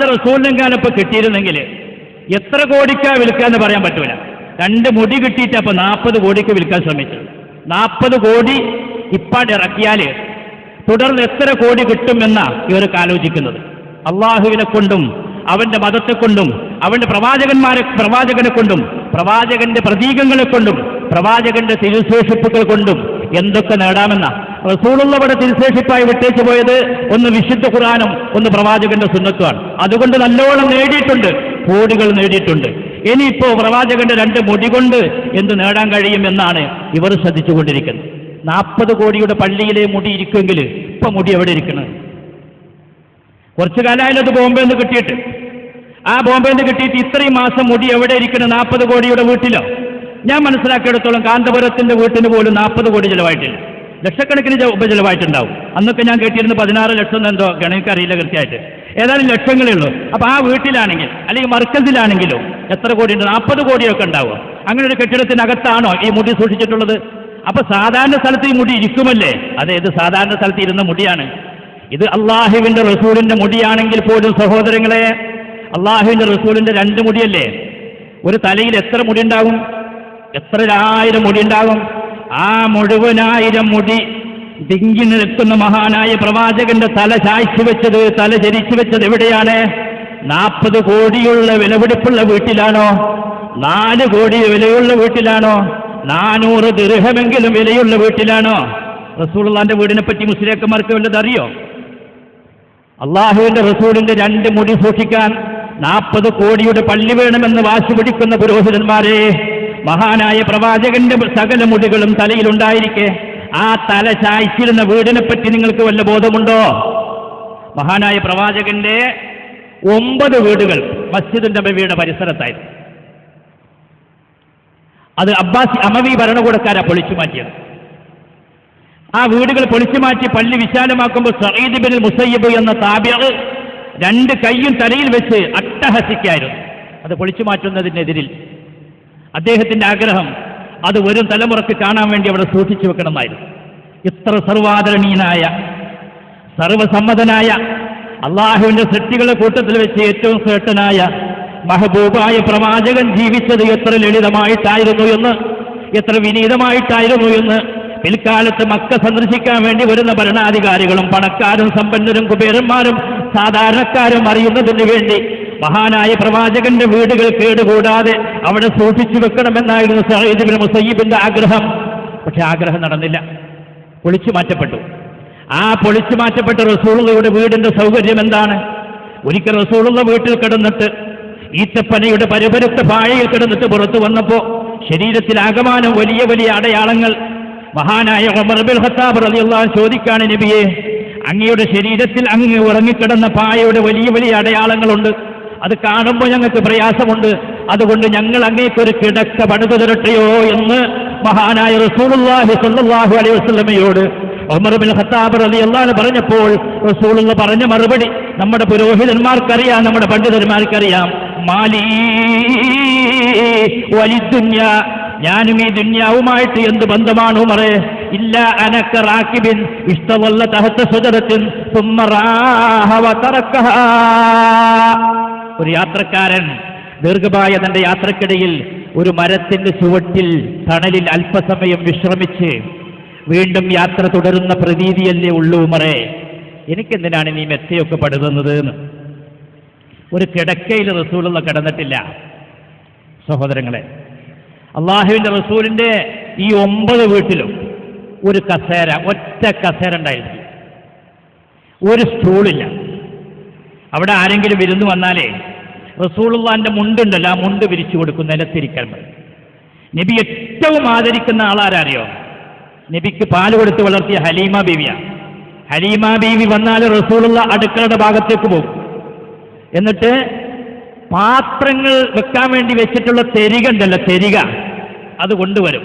അള്ളാന്റെ റസൂലിനെങ്കാലം ഇപ്പൊ കിട്ടിയിരുന്നെങ്കിൽ എത്ര കോടിക്കാ വിൽക്കാന്ന് പറയാൻ പറ്റൂല. രണ്ട് മുടി കിട്ടിയിട്ട് അപ്പൊ നാൽപ്പത് കോടിക്ക് വിൽക്കാൻ ശ്രമിച്ചു. നാൽപ്പത് കോടി ഇപ്പാട് ഇറക്കിയാൽ തുടർന്ന് എത്ര കോടി കിട്ടുമെന്ന ഇവർക്ക് ആലോചിക്കുന്നത് അള്ളാഹുവിനെ കൊണ്ടും അവന്റെ മതത്തെ കൊണ്ടും അവന്റെ പ്രവാചകന്മാരെ പ്രവാചകനെ കൊണ്ടും പ്രവാചകന്റെ പ്രതീകങ്ങളെ കൊണ്ടും പ്രവാചകന്റെ തിരുശേഷിപ്പുകൾ കൊണ്ടും എന്തൊക്കെ നേടാമെന്ന റസൂളുള്ളവിടെ തിരുശേഷിപ്പായി വിട്ടേച്ചു പോയത് ഒന്ന് വിശുദ്ധ ഖുറാനും ഒന്ന് പ്രവാചകന്റെ സുന്നത്തുമാണ്. അതുകൊണ്ട് നല്ലോണം നേടിയിട്ടുണ്ട് കോടികൾ നേടിയിട്ടുണ്ട്. ഇനിയിപ്പോ പ്രവാചകന്റെ രണ്ട് മുടി കൊണ്ട് എന്ത് നേടാൻ കഴിയും എന്നാണ് ഇവർ ശ്രദ്ധിച്ചുകൊണ്ടിരിക്കുന്നത്. നാൽപ്പത് കോടിയുടെ പള്ളിയിലെ മുടി ഇരിക്കുമെങ്കിൽ ഇപ്പൊ മുടി എവിടെ ഇരിക്കുന്നത് കുറച്ചു കാലമായാലും അത് ബോംബെ നിന്ന് കിട്ടിയിട്ട്. ആ ബോംബെ നിന്ന് കിട്ടിയിട്ട് ഇത്രയും മാസം മുടി എവിടെ ഇരിക്കുന്നത് നാൽപ്പത് കോടിയുടെ വീട്ടിലോ? ഞാൻ മനസ്സിലാക്കിയെടുത്തോളം കാന്തപുരത്തിന്റെ വീട്ടിന് പോലും നാൽപ്പത് കോടി ചിലവായിട്ടില്ല. ലക്ഷക്കണക്കിന് ചിലവായിട്ടുണ്ടാവും അന്നൊക്കെ ഞാൻ കേട്ടിരുന്നു പതിനാറ് ലക്ഷം എന്തോ ഗണഎനിക്കറിയില്ല കൃത്യമായിട്ട്. ഏതായാലും ലക്ഷങ്ങളേ ഉള്ളൂ. അപ്പൊ ആ വീട്ടിലാണെങ്കിൽ അല്ലെങ്കിൽ മർക്കസിലാണെങ്കിലോ എത്ര കോടി ഉണ്ട്? നാൽപ്പത് കോടിയൊക്കെ ഉണ്ടാവും. അങ്ങനെ ഒരു കെട്ടിടത്തിനകത്താണോ ഈ മുടി സൂക്ഷിച്ചിട്ടുള്ളത്? അപ്പൊ സാധാരണ സ്ഥലത്ത് ഈ മുടി ഇരിക്കുമല്ലേ? അതെ ഇത് സാധാരണ സ്ഥലത്ത് ഇരുന്ന മുടിയാണ്? ഇത് അള്ളാഹുവിന്റെ റസൂലിന്റെ മുടിയാണെങ്കിൽ പോലും സഹോദരങ്ങളെ അള്ളാഹുവിന്റെ റസൂലിന്റെ രണ്ട് മുടിയല്ലേ? ഒരു തലയിൽ എത്ര മുടി ഉണ്ടാകും എത്ര ആയിരം മുടി ഉണ്ടാകും ആ മുഴുവനായിരം മുടി തിങ്ങി നിൽക്കുന്ന മഹാനായ പ്രവാചകന്റെ തല ചായ്ച്ചു വെച്ചത് തല ചരിച്ചു വെച്ചത് എവിടെയാണ്? നാൽപ്പത് കോടിയുള്ള വിലപിടിപ്പുള്ള വീട്ടിലാണോ? നാല് കോടി വിലയുള്ള വീട്ടിലാണോ? നാനൂറ് ദീർഘമെങ്കിലും വിലയുള്ള വീട്ടിലാണോ? റസൂള്ളാന്റെ വീടിനെ പറ്റി മുസ്ലിയാക്കന്മാർക്ക് വല്ലത് അറിയോ? അള്ളാഹുവിന്റെ റസൂലിന്റെ രണ്ട് മുടി സൂക്ഷിക്കാൻ നാൽപ്പത് കോടിയുടെ പള്ളി വേണമെന്ന് വാശി പിടിക്കുന്ന പുരോഹിതന്മാരെ മഹാനായ പ്രവാചകന്റെ സകല മുടികളും തലയിലുണ്ടായിരിക്കെ ആ തല ചായ്ച്ചിരുന്ന വീടിനെ പറ്റി നിങ്ങൾക്ക് വല്ല ബോധമുണ്ടോ? മഹാനായ പ്രവാചകന്റെ ഒമ്പത് വീടുകൾ മസ്ജിദ് വീട് പരിസരത്തായിരുന്നു. അത് അബ്ബാസി അമവി ഭരണകൂടക്കാരാ പൊളിച്ചു മാറ്റിയത്. ആ വീടുകൾ പൊളിച്ചു മാറ്റി പള്ളി വിശാലമാക്കുമ്പോൾ സഈദ് ബിൻ മുസയ്യബ് എന്ന താബ്യർ രണ്ട് കൈയും തലയിൽ വെച്ച് അട്ടഹസിക്കായിരുന്നു. അത് പൊളിച്ചു മാറ്റുന്നതിനെതിരിൽ അദ്ദേഹത്തിന്റെ ആഗ്രഹം അത് വരും തലമുറയ്ക്ക് കാണാൻ വേണ്ടി അവിടെ സൂക്ഷിച്ചു വെക്കണമായിരുന്നു. ഇത്ര സർവാദരണീയനായ സർവസമ്മതനായ അള്ളാഹുവിന്റെ സൃഷ്ടികളുടെ കൂട്ടത്തിൽ വെച്ച് ഏറ്റവും ശ്രേഷ്ഠനായ മഹബൂബായ പ്രവാചകൻ ജീവിച്ചത് എത്ര ലളിതമായിട്ടായിരുന്നു എന്ന് എത്ര വിനീതമായിട്ടായിരുന്നു എന്ന് പിൽക്കാലത്ത് മക്ക സന്ദർശിക്കാൻ വേണ്ടി വരുന്ന ഭരണാധികാരികളും പണക്കാരും സമ്പന്നരും കുബേരന്മാരും സാധാരണക്കാരും അറിയുന്നതിന് വേണ്ടി മഹാനായ പ്രവാചകന്റെ വീടുകൾ കേടുകൂടാതെ അവിടെ സൂക്ഷിച്ചു വെക്കണമെന്നായിരുന്നു സഹീദിന് മുസയ്യിബിന്റെ ആഗ്രഹം. പക്ഷെ ആഗ്രഹം നടന്നില്ല. പൊളിച്ചു മാറ്റപ്പെട്ടു. ആ പൊളിച്ചു മാറ്റപ്പെട്ട റസൂളുകളുടെ വീടിന്റെ സൗകര്യം എന്താണ്? ഒരിക്കൽ റസൂളുള്ള വീട്ടിൽ കിടന്നിട്ട് ഈത്തപ്പനയുടെ പരപരുത്ത പാഴയിൽ കിടന്നിട്ട് പുറത്തു വന്നപ്പോ ശരീരത്തിൽ ആകമാനം വലിയ വലിയ അടയാളങ്ങൾ മഹാനായ ഒമർബിൽ ഹത്താബ് റലിയുള്ള ചോദിക്കാണ് നബിയെ അങ്ങയുടെ ശരീരത്തിൽ അങ്ങ് ഉറങ്ങിക്കിടന്ന പായയുടെ വലിയ വലിയ അടയാളങ്ങളുണ്ട്. അത് കാണുമ്പോൾ ഞങ്ങൾക്ക് പ്രയാസമുണ്ട്. അതുകൊണ്ട് ഞങ്ങൾ അങ്ങേക്കൊരു കിടക്ക പണിതു തരട്ടെയോ എന്ന് മഹാനായ റസൂലുള്ളാഹി സ്വല്ലല്ലാഹു അലൈഹി വസല്ലമയോട് ഉമർ ബിൻ ഖത്താബ് റളിയല്ലാഹു പറഞ്ഞപ്പോൾ റസൂലുള്ള പറഞ്ഞ മറുപടി നമ്മുടെ പുരോഹിതന്മാർക്കറിയാം നമ്മുടെ പണ്ഡിതന്മാർക്കറിയാം. മാലി വലിദുന്യ ഞാനും ഈ ദുന്യാവുമായിട്ട് എന്ത് ബന്ധമാണ് ഉമറെ? ഇല്ല അനക്ക റാക്കിബിൻ ഇഷ്ടമുള്ള തഹത്ത സുജറത്തിൻ ഒരു യാത്രക്കാരൻ ദീർഘമായ തന്റെ യാത്രക്കിടയിൽ ഒരു മരത്തിന്റെ ചുവട്ടിൽ തണലിൽ അല്പസമയം വിശ്രമിച്ച് വീണ്ടും യാത്ര തുടരുന്ന പ്രതീതിയല്ലേ ഉള്ളൂ മറേ എനിക്കെന്തിനാണ് നീ മെത്തയൊക്കെ പടുതുന്നത് എന്ന്? ഒരു കിടക്കയിൽ റസൂലുള്ള കിടന്നിട്ടില്ല. സഹോദരങ്ങളെ അള്ളാഹുവിന്റെ റസൂലിന്റെ ഈ ഒമ്പത് വീട്ടിലും ഒരു കസേര ഒറ്റ കസേര ഉണ്ടായിരുന്നു. ഒരു സ്റ്റൂളില്ല. അവിടെ ആരെങ്കിലും വിരുന്ന് വന്നാലേ റസൂളുള്ളാന്റെ മുണ്ടുണ്ടല്ലോ ആ മുണ്ട് വിരിച്ചു കൊടുക്കും നിലത്തിരിക്കാൻ നബി ഏറ്റവും ആദരിക്കുന്ന ആളാരറിയോ? നബിക്ക് പാൽ കൊടുത്ത് വളർത്തിയ ഹലീമ ബീവിയാണ് ഹലീമ ബീവി വന്നാൽ റസൂളുള്ള അടുക്കളയുടെ ഭാഗത്തേക്ക് പോകും. എന്നിട്ട് പാത്രങ്ങൾ വെക്കാൻ വേണ്ടി വെച്ചിട്ടുള്ള തെരിക ഉണ്ടല്ലോ തെരിക. അത് കൊണ്ടുവരും.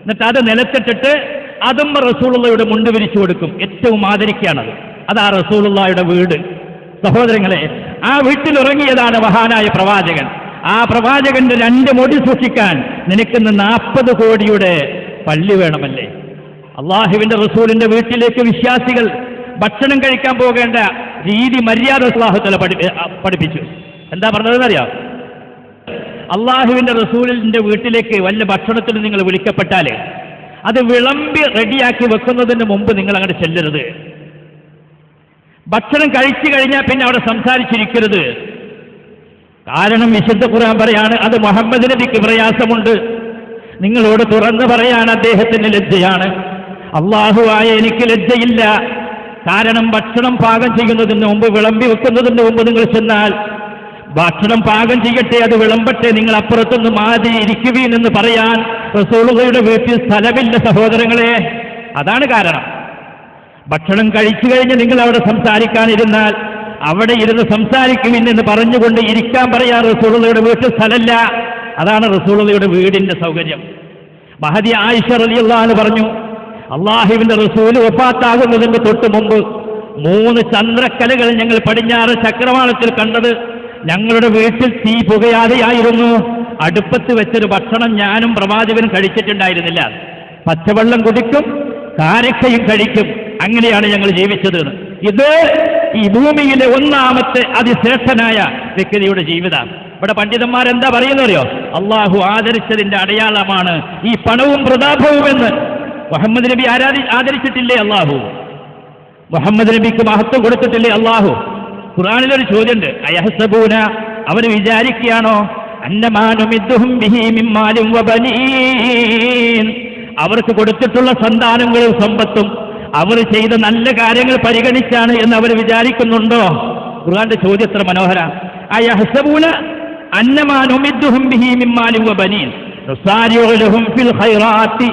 എന്നിട്ട് അത് നിലത്തിട്ടിട്ട് അതും റസൂളുള്ളയുടെ മുണ്ട് വിരിച്ചു കൊടുക്കും. ഏറ്റവും ആദരിക്കുകയാണത് അതാ റസൂളുള്ളയുടെ വീട്. സഹോദരങ്ങളെ ആ വീട്ടിൽ ഉറങ്ങിയതാണ് മഹാനായ പ്രവാചകൻ. ആ പ്രവാചകന്റെ രണ്ട് മുടി സൂക്ഷിക്കാൻ നിനക്കിന്ന് നാൽപ്പത് കോടിയുടെ പള്ളി വേണമല്ലേ? അള്ളാഹുവിന്റെ റസൂലിന്റെ വീട്ടിലേക്ക് വിശ്വാസികൾ ഭക്ഷണം കഴിക്കാൻ പോകേണ്ട രീതി മര്യാദ അള്ളാഹുത്തല പഠിപ്പിച്ചു. എന്താ പറഞ്ഞതെന്നറിയാം? അള്ളാഹുവിന്റെ റസൂലിന്റെ വീട്ടിലേക്ക് വല്ല ഭക്ഷണത്തിന് നിങ്ങൾ വിളിക്കപ്പെട്ടാൽ അത് വിളമ്പി റെഡിയാക്കി വെക്കുന്നതിന് മുമ്പ് നിങ്ങൾ അങ്ങോട്ട് ചെല്ലരുത്. ഭക്ഷണം കഴിച്ചു കഴിഞ്ഞാൽ പിന്നെ അവിടെ സംസാരിച്ചിരിക്കരുത്. കാരണം വിശുദ്ധ ഖുർആൻ പറയാണ് അത് മുഹമ്മദ് നബിക്ക് പ്രയാസമുണ്ട്. നിങ്ങളോട് തുറന്നു പറയാൻ അദ്ദേഹത്തിന് ലജ്ജയാണ്. അള്ളാഹുവായ എനിക്ക് ലജ്ജയില്ല. കാരണം ഭക്ഷണം പാകം ചെയ്യുന്നതിന് മുമ്പ് വിളമ്പി വെക്കുന്നതിന് മുമ്പ് നിങ്ങൾ ചെന്നാൽ ഭക്ഷണം പാകം ചെയ്യട്ടെ അത് വിളമ്പട്ടെ നിങ്ങൾ അപ്പുറത്തുനിന്ന് മാതി ഇരിക്കുവീൻ എന്ന് പറയാൻ റസൂളുകളുടെ വീട്ടിൽ സ്ഥലമില്ല സഹോദരങ്ങളെ. അതാണ് കാരണം. ഭക്ഷണം കഴിച്ചു കഴിഞ്ഞ് നിങ്ങൾ അവിടെ സംസാരിക്കാനിരുന്നാൽ അവിടെ ഇരുന്ന് സംസാരിക്കുമെന്ന് പറഞ്ഞുകൊണ്ട് ഇരിക്കാൻ പറയാ റസൂളുള്ളയുടെ വീട്ടിൽ സ്ഥലമല്ല. അതാണ് റസൂളുള്ളയുടെ വീടിന്റെ സൗകര്യം. മഹദി ആയിഷ റളിയല്ലാഹു പറഞ്ഞു അള്ളാഹുവിന്റെ റസൂൽ ഒപ്പാത്താകുന്നതിന് തൊട്ട് മുമ്പ് മൂന്ന് ചന്ദ്രക്കലകൾ ഞങ്ങൾ പടിഞ്ഞാറ് ചക്രവാളത്തിൽ കണ്ടത് ഞങ്ങളുടെ വീട്ടിൽ തീ പുകയാതെയായിരുന്നു. അടുപ്പത്ത് വെച്ചൊരു ഭക്ഷണം ഞാനും പ്രവാചകനും കഴിച്ചിട്ടുണ്ടായിരുന്നില്ല. പച്ചവെള്ളം കുടിക്കും കാരക്കയും കഴിക്കും. അങ്ങനെയാണ് ഞങ്ങൾ ജീവിച്ചത്. ഇത് ഈ ഭൂമിയിലെ ഒന്നാമത്തെ അതിശ്രേഷ്ഠനായ വ്യക്തിയുടെ ജീവിതം. ഇവിടെ പണ്ഡിതന്മാർ എന്താ പറയുന്നറിയോ അള്ളാഹു ആദരിച്ചതിന്റെ അടയാളമാണ് ഈ പണവും പ്രതാപവും എന്ന്. മുഹമ്മദ് നബി ആരാധി ആദരിച്ചിട്ടില്ലേ അള്ളാഹു? മുഹമ്മദ് നബിക്ക് മഹത്വം കൊടുത്തിട്ടില്ലേ അള്ളാഹു? ഖുറാനിലൊരു ചോദ്യമുണ്ട്. അയഹസബൂന അവർ വിചാരിക്കുകയാണോ? അവർക്ക് കൊടുത്തിട്ടുള്ള സന്താനങ്ങളും സമ്പത്തും അവർ ചെയ്ത നല്ല കാര്യങ്ങൾ പരിഗണിച്ചാണ് എന്ന് അവർ വിചാരിക്കുന്നുണ്ടോ? ഖുർആന്റെ ചോദ്യം എത്ര മനോഹര. ബിഹി മിമ്മാലി വബനീൻ ഫിൽ ഖൈറാത്തി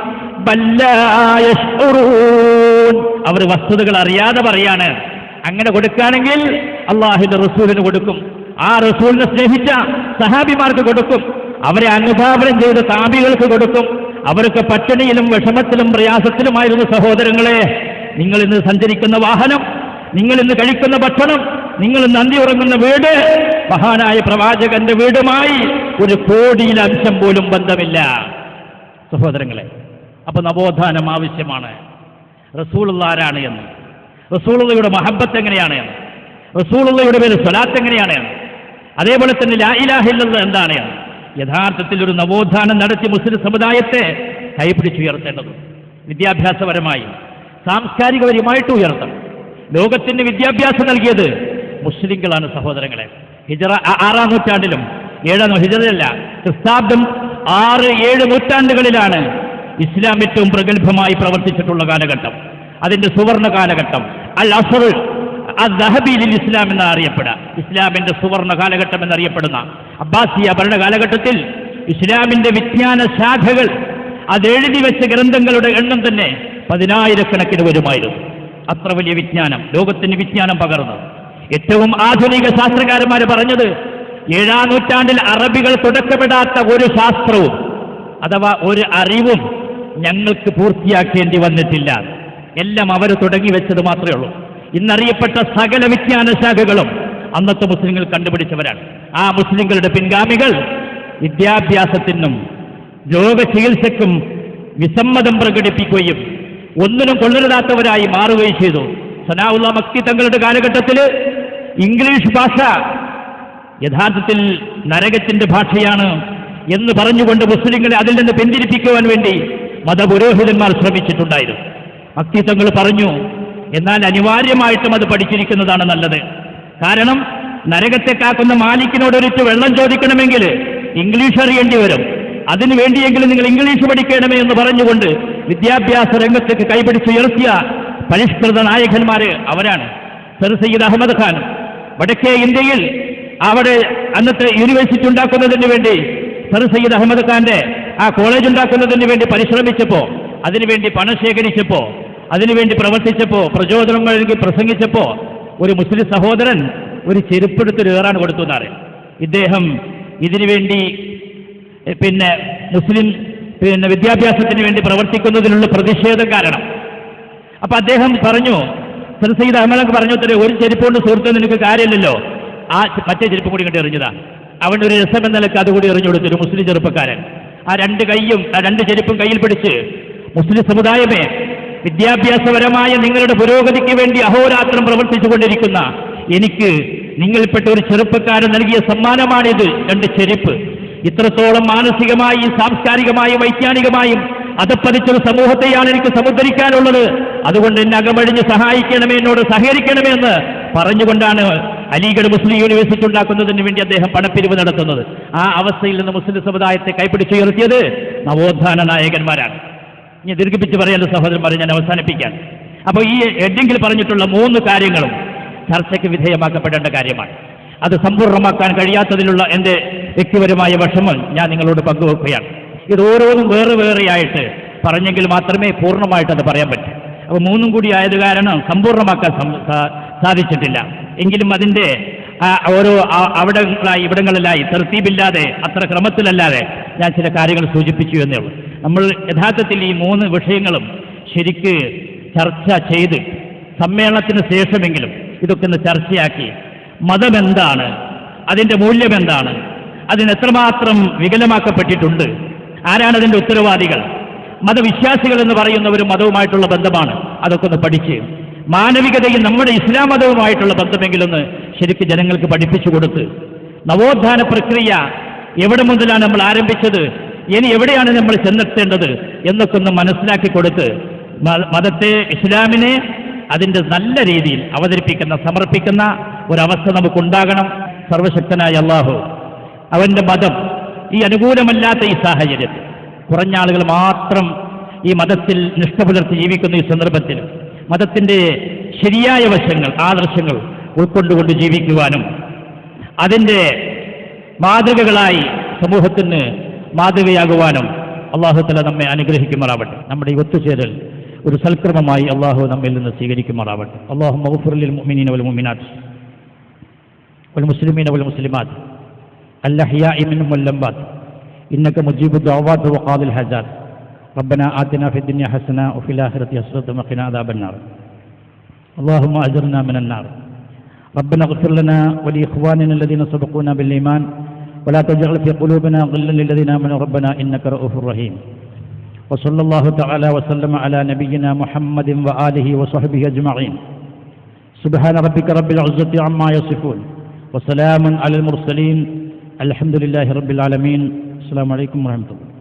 അവർ വസ്തുതകൾ അറിയാതെ പറയാണ്. അങ്ങനെ കൊടുക്കുകയാണെങ്കിൽ അള്ളാഹിന്റെ റസൂലിന് കൊടുക്കും. ആ റസൂലിനെ സ്നേഹിച്ച സഹാബിമാർക്ക് കൊടുക്കും. അവരെ അനുഭാവനം ചെയ്ത താപികൾക്ക് കൊടുക്കും. അവർക്ക് പട്ടിണിയിലും വിഷമത്തിലും പ്രയാസത്തിലുമായിരുന്നു സഹോദരങ്ങളെ നിങ്ങൾ ഇന്ന് സഞ്ചരിക്കുന്ന വാഹനം നിങ്ങൾ ഇന്ന് കഴിക്കുന്ന ഭക്ഷണം നിങ്ങൾ അന്തി ഉറങ്ങുന്ന വീട് മഹാനായ പ്രവാചകന്റെ വീടുമായി ഒരു കോടിയിൽ അംശം പോലും ബന്ധമില്ല. സഹോദരങ്ങളെ അപ്പൊ നവോത്ഥാനം ആവശ്യമാണ്. റസൂളുള്ളാരാണ് എന്ന്? റസൂളുള്ളയുടെ മഹബത്ത് എങ്ങനെയാണ് എന്ന്? റസൂളുള്ളയുടെ പേര് സ്വലാത്ത് എങ്ങനെയാണ് എന്ന്? അതേപോലെ തന്നെ ലാ എന്താണ് എന്ന്? യഥാർത്ഥത്തിൽ ഒരു നവോത്ഥാനം നടത്തി മുസ്ലിം സമുദായത്തെ കൈപിടിച്ചുയർത്തേണ്ടത് വിദ്യാഭ്യാസപരമായി സാംസ്കാരികപരമായിട്ട് ഉയർത്തണം. ലോകത്തിന് വിദ്യാഭ്യാസം നൽകിയത് മുസ്ലിങ്ങളാണ് സഹോദരങ്ങളെ. ഹിജറ ആറാം നൂറ്റാണ്ടിലും ഏഴാം ഹിജറയല്ല ക്രിസ്താബ്ദം ആറ് ഏഴ് നൂറ്റാണ്ടുകളിലാണ് ഇസ്ലാം ഏറ്റവും പ്രഗത്ഭമായി പ്രവർത്തിച്ചിട്ടുള്ള കാലഘട്ടം. അതിന്റെ സുവർണ കാലഘട്ടം. അൽ അസർ ദഹബീലിൽ ഇസ്ലാം എന്ന് അറിയപ്പെടുക ഇസ്ലാമിന്റെ സുവർണ കാലഘട്ടം എന്നറിയപ്പെടുന്ന അബ്ബാസിയ ഭരണകാലഘട്ടത്തിൽ ഇസ്ലാമിന്റെ വിജ്ഞാന ശാഖകൾ അതെഴുതി വെച്ച ഗ്രന്ഥങ്ങളുടെ എണ്ണം തന്നെ പതിനായിരക്കണക്കിന് വരുമായിരുന്നു. അത്ര വലിയ വിജ്ഞാനം ലോകത്തിന് വിജ്ഞാനം പകർന്നു ഏറ്റവും ആധുനിക ശാസ്ത്രകാരന്മാർ പറഞ്ഞത് ഏഴാം നൂറ്റാണ്ടിൽ അറബികൾ തുടക്കപ്പെടാത്ത ഒരു ശാസ്ത്രവും അഥവാ ഒരു അറിവും ഞങ്ങൾക്ക് പൂർത്തിയാക്കേണ്ടി വന്നിട്ടില്ല. എല്ലാം അവർ തുടങ്ങി വെച്ചത് മാത്രമേ ഉള്ളൂ. ഇന്നറിയപ്പെട്ട സകല വിജ്ഞാന ശാഖകളും അന്നത്തെ മുസ്ലിങ്ങൾ കണ്ടുപിടിച്ചവരാണ്. ആ മുസ്ലിങ്ങളുടെ പിൻഗാമികൾ വിദ്യാഭ്യാസത്തിനും രോഗ ചികിത്സയ്ക്കും വിസമ്മതം പ്രകടിപ്പിക്കുകയും ഒന്നിനും കൊള്ളരുതാത്തവരായി മാറുകയും ചെയ്തു. സനാവുള്ള മക്തി തങ്ങളുടെ കാലഘട്ടത്തിൽ ഇംഗ്ലീഷ് ഭാഷ യഥാർത്ഥത്തിൽ നരകത്തിന്റെ ഭാഷയാണ് എന്ന് പറഞ്ഞുകൊണ്ട് മുസ്ലിങ്ങളെ അതിൽ നിന്ന് പിന്തിരിപ്പിക്കുവാൻ വേണ്ടി മതപുരോഹിതന്മാർ ശ്രമിച്ചിട്ടുണ്ടായിരുന്നു. മക്തി തങ്ങൾ പറഞ്ഞു എന്നാൽ അനിവാര്യമായിട്ടും അത് പഠിച്ചിരിക്കുന്നതാണ് നല്ലത്. കാരണം നരകത്തെ കാക്കുന്ന മാലിക്കിനോട് മാലിക്കിനോടൊരിട്ട് വെള്ളം ചോദിക്കണമെങ്കിൽ ഇംഗ്ലീഷ് അറിയേണ്ടി വരും. അതിനു വേണ്ടിയെങ്കിലും നിങ്ങൾ ഇംഗ്ലീഷ് പഠിക്കണമേ എന്ന് പറഞ്ഞുകൊണ്ട് വിദ്യാഭ്യാസ രംഗത്തേക്ക് കൈപിടിച്ചുയർത്തിയ പരിഷ്കൃത നായകന്മാര് അവരാണ്. സർ സയ്യിദ് അഹമ്മദ് ഖാൻ. വടക്കേ ഇന്ത്യയിൽ അവിടെ അന്നത്തെ യൂണിവേഴ്സിറ്റി ഉണ്ടാക്കുന്നതിന് വേണ്ടി സർ സയ്യിദ് അഹമ്മദ് ഖാന്റെ ആ കോളേജ് ഉണ്ടാക്കുന്നതിന് വേണ്ടി പരിശ്രമിച്ചപ്പോ അതിനുവേണ്ടി പണം ശേഖരിച്ചപ്പോ അതിനുവേണ്ടി പ്രവർത്തിച്ചപ്പോ പ്രചോദനം നൽകി പ്രസംഗിച്ചപ്പോ ഒരു മുസ്ലിം സഹോദരൻ ഒരു ചെരുപ്പെടുത്തൊരു ഏറാണ് കൊടുത്തു എന്നാണ് ഇദ്ദേഹം ഇതിനുവേണ്ടി വേണ്ടി പിന്നെ മുസ്ലിം പിന്നെ വിദ്യാഭ്യാസത്തിന് വേണ്ടി പ്രവർത്തിക്കുന്നതിനുള്ള പ്രതിഷേധം കാരണം. അപ്പൊ അദ്ദേഹം പറഞ്ഞു സർ സയ്യിദ് അഹമ്മദ് പറഞ്ഞു തരേ ഒരു ചെരുപ്പ് കൊണ്ട് സുഹൃത്ത് നിനക്ക് കാര്യമില്ലല്ലോ. ആ മറ്റേ ചെരുപ്പ് കൂടി കണ്ടി എറിഞ്ഞതാ. അവന്റെ ഒരു രസം എന്ന നിലയ്ക്ക് അതുകൂടി എറിഞ്ഞു കൊടുത്തൊരു മുസ്ലിം ചെറുപ്പക്കാരൻ. ആ രണ്ട് കൈയും ആ രണ്ട് ചെരുപ്പും കയ്യിൽ പിടിച്ച് മുസ്ലിം സമുദായമേ വിദ്യാഭ്യാസപരമായ നിങ്ങളുടെ പുരോഗതിക്ക് വേണ്ടി അഹോരാത്രം പ്രവർത്തിച്ചു കൊണ്ടിരിക്കുന്ന എനിക്ക് നിങ്ങളിൽപ്പെട്ട ഒരു ചെറുപ്പക്കാരൻ നൽകിയ സമ്മാനമാണിത്. രണ്ട് ചെരുപ്പ്. ഇത്രത്തോളം മാനസികമായി സാംസ്കാരികമായും വൈജ്ഞാനികമായും അതപ്പതിച്ചൊരു സമൂഹത്തെയാണ് എനിക്ക് സമുദ്ധരിക്കാനുള്ളത്. അതുകൊണ്ട് എന്നെ അകമഴിഞ്ഞ് സഹായിക്കണമേ എന്നോട് സഹകരിക്കണമേ എന്ന് പറഞ്ഞുകൊണ്ടാണ് അലീഗഡ് മുസ്ലിം യൂണിവേഴ്സിറ്റി ഉണ്ടാക്കുന്നതിന് വേണ്ടി അദ്ദേഹം പണപ്പിരിവ് നടത്തുന്നത്. ആ അവസ്ഥയിൽ നിന്ന് മുസ്ലിം സമുദായത്തെ കൈപ്പിടിച്ചുയർത്തിയത് നവോത്ഥാന നായകന്മാരാണ്. ഇനി ദീർഘിപ്പിച്ച് പറയാനുള്ള സഹോദരന്മാരെ ഞാൻ അവസാനിപ്പിക്കാൻ അപ്പോൾ ഈ എഡ്ഡിങ്കിൽ പറഞ്ഞിട്ടുള്ള മൂന്ന് കാര്യങ്ങളും ചർച്ചയ്ക്ക് വിധേയമാക്കപ്പെടേണ്ട കാര്യമാണ്. അത് സമ്പൂർണമാക്കാൻ കഴിയാത്തതിലുള്ള എന്റെ വ്യക്തിപരമായ വിഷമം ഞാൻ നിങ്ങളോട് പങ്കുവെക്കുകയാണ്. ഇത് ഓരോന്നും വേറെ വേറെയായിട്ട് പറഞ്ഞെങ്കിൽ മാത്രമേ പൂർണമായിട്ട് അത് പറയാൻ പറ്റൂ. അപ്പോൾ മൂന്നും കൂടി ആയത് കാരണം സമ്പൂർണമാക്കാൻ സാധിച്ചിട്ടില്ല. എങ്കിലും അതിന്റെ ഓരോ അവിടങ്ങളായി ഇവിടങ്ങളിലായി തെർത്തീപില്ലാതെ അത്ര ക്രമത്തിലല്ലാതെ ഞാൻ ചില കാര്യങ്ങൾ സൂചിപ്പിച്ചു എന്നേ ഉള്ളൂ. നമ്മൾ യഥാർത്ഥത്തിൽ ഈ മൂന്ന് വിഷയങ്ങളും ശരിക്ക് ചർച്ച ചെയ്ത് സമ്മേളനത്തിന് ശേഷമെങ്കിലും ഇതൊക്കെ ഒന്ന് ചർച്ചയാക്കി. മതമെന്താണ്? അതിന്റെ മൂല്യം എന്താണ് അതിന് എത്രമാത്രം വികലമാക്കപ്പെട്ടിട്ടുണ്ട്? ആരാണ് അതിന്റെ ഉത്തരവാദികൾ? മതവിശ്വാസികൾ എന്ന് പറയുന്നവരും മതവുമായിട്ടുള്ള ബന്ധമാണ്. അതൊക്കെ ഒന്ന് പഠിച്ച്. മാനവികതയും നമ്മുടെ ഇസ്ലാം മതവുമായിട്ടുള്ള ബന്ധമെങ്കിലൊന്ന് ശരിക്കും ജനങ്ങൾക്ക് പഠിപ്പിച്ചു കൊടുത്ത്. നവോത്ഥാന പ്രക്രിയ എവിടെ മുതലാണ് നമ്മൾ ആരംഭിച്ചത്? ഇനി എവിടെയാണ് നമ്മൾ ചെന്നെത്തേണ്ടത്? എന്നൊക്കെ ഒന്ന് മനസ്സിലാക്കി കൊടുത്ത് മതത്തെ ഇസ്ലാമിനെ അതിന്റെ നല്ല രീതിയിൽ അവതരിപ്പിക്കുന്ന സമർപ്പിക്കുന്ന ഒരവസ്ഥ നമുക്കുണ്ടാകണം. സർവശക്തനായ അള്ളാഹു. അവന്റെ മതം ഈ അനുകൂലമല്ലാത്ത ഈ സാഹചര്യത്തിൽ കുറഞ്ഞ ആളുകൾ മാത്രം ഈ മതത്തിൽ നിഷ്ഠ പുലർത്തി ജീവിക്കുന്ന ഈ സന്ദർഭത്തിൽ. മതത്തിന്റെ ശരിയായ വശങ്ങൾ ആദർശങ്ങൾ ഉൾക്കൊണ്ടുകൊണ്ട് ജീവിക്കുവാനും അതിന്റെ മാതൃകകളായി സമൂഹത്തിന് മാതൃകയാകുവാനും അള്ളാഹുത്തല നമ്മെ അനുഗ്രഹിക്കുമാറാവട്ടെ. നമ്മുടെ ഈ ഒത്തുചേരൽ ഒരു സൽക്രമമായി അള്ളാഹു നമ്മിൽ നിന്ന് സ്വീകരിക്കുമാറാവട്ടെ അള്ളാഹു മഹഫുറിൽ മുമിനീന വൽ മുമിനാത്ത് والمسلمين والمسلمات الأحياء منهم واللمبات إنك مجيب الدعوات وقاضي الحاجات ربنا آتنا في الدنيا حسنة وفي الآخرة حسنة وقنا عذاب النار اللهم أجرنا من النار ربنا اغفر لنا ولإخواننا الذين سبقونا بالإيمان ولا تجعل في قلوبنا غلا للذين آمنوا ربنا إنك رؤوف رحيم وصلى الله تعالى وسلم على نبينا محمد وآله وصحبه أجمعين. سبحان ربك رب العزة عما يصفون. وسلام على المرسلين. الحمد لله رب العالمين. السلام عليكم ورحمة الله.